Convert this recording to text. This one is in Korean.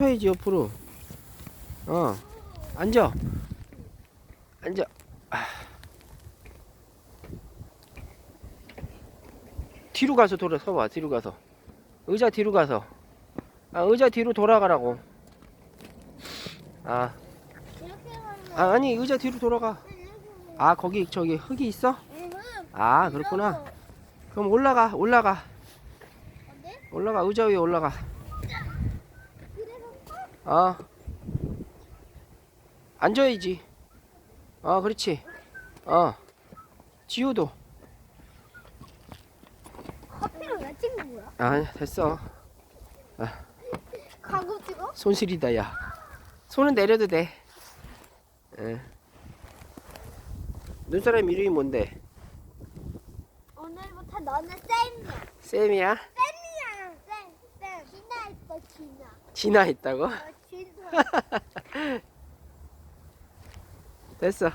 서야지 옆으로. 어. 앉아. 앉아. 아. 뒤로 가서 돌아 서봐. 뒤로 가서. 의자 뒤로 가서. 아 의자 뒤로 돌아가라고. 아, 아 아니 의자 뒤로 돌아가. 아 거기 저기 흙이 있어? 아 그렇구나. 그럼 올라가 올라가? 올라가 의자 위에 올라가. 어. 앉아야지. 어 그렇지. 어. 지효도. 커피를 왜 찍는 거야? 아 됐어. 가구 찍어? 손실이다 야. 손은 내려도 돼. 예. 눈사람 이름이 뭔데? 오늘부터 너는 쌤이야. 쌤이야? 쌤이야. 쌤, 쌤. 진아 있어, 진아. 진아 있다고? 어. 됐어.